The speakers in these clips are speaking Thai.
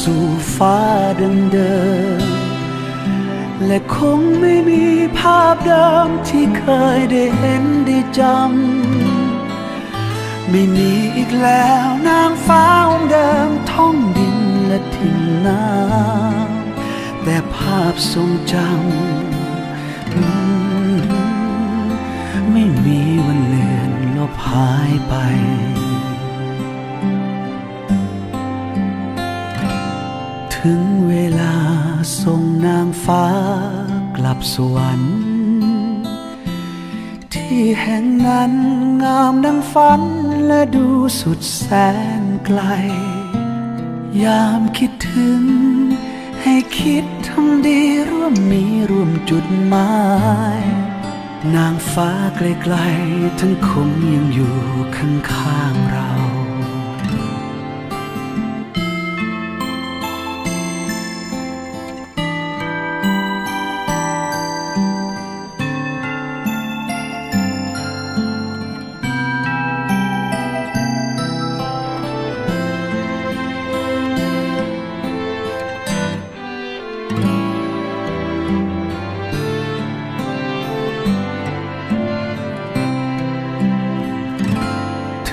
สู่ฟ้าดังเดิม และคงไม่มีภาพเดิมที่เคยได้เห็นได้จำ ไม่มีอีกแล้วนางฟ้าองค์เดิมท่องดินและทิ้งน้ำแต่ภาพทรงจำไม่มีวันเลือนลบหายไป ถึงเวลาส่งนางฟ้ากลับสวรรค์ ที่แห่งนั้นงามดังฝันและดูสุดแสนไกล ยามคิดถึง ให้คิดทำดีร่วมมีร่วมจุดหมาย นางฟ้าไกลๆทั้งคงยังอยู่ข้างๆเรา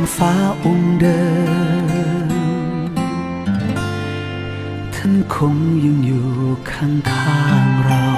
างฟ้าองค์เดิม ท่านคงยังอยู่ข้างๆเรา